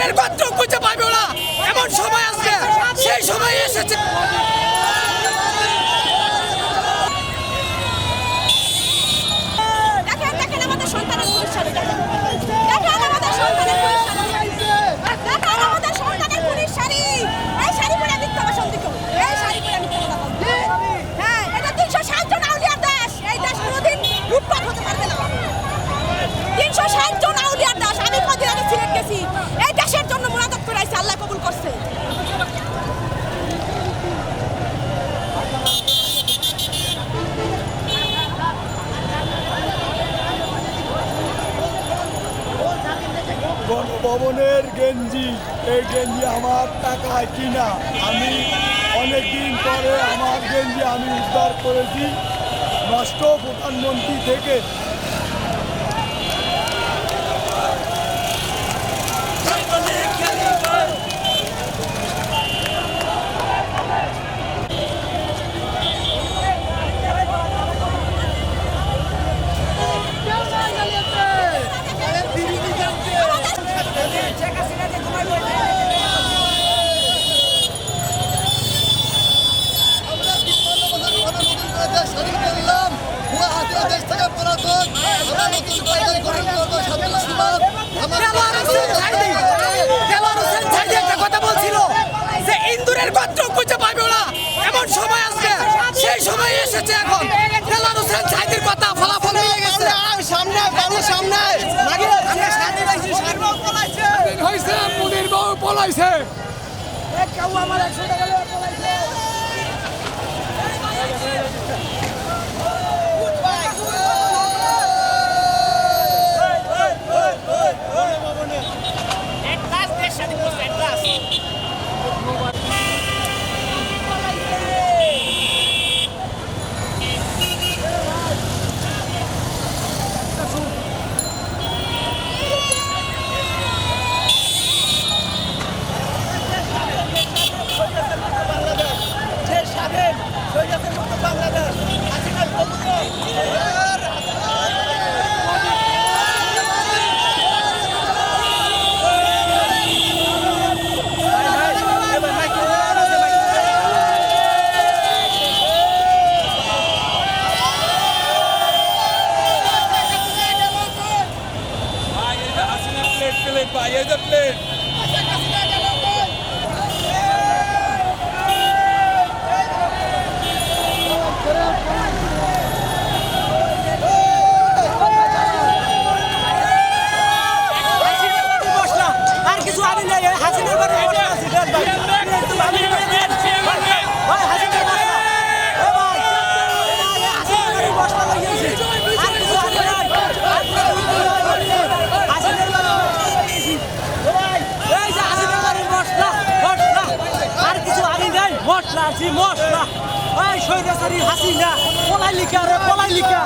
চুলের পাত্র খুঁজে পাবে না এমন সময় আসবে। সেই সময় এসেছে। গণভবনের গেঞ্জি, এই গেঞ্জি আমার টাকায় কিনা? আমি অনেকদিন পরে আমার গেঞ্জি আমি উদ্ধার করেছি। নষ্ট প্রধানমন্ত্রী থেকে সেই সময় এসেছে এখন। দেলার হোসেন সাইদির কথা ফলাফল মিলে গেছে। সামনে বাংলা সামনে হয়েছে মুদির বউ পলাইছে। আমার একশো টাকা পলাইছে। Raise the plate. মশলা। এই শৈরাচারী হাসিনা পলাইলিকা রে পলাইলিকা।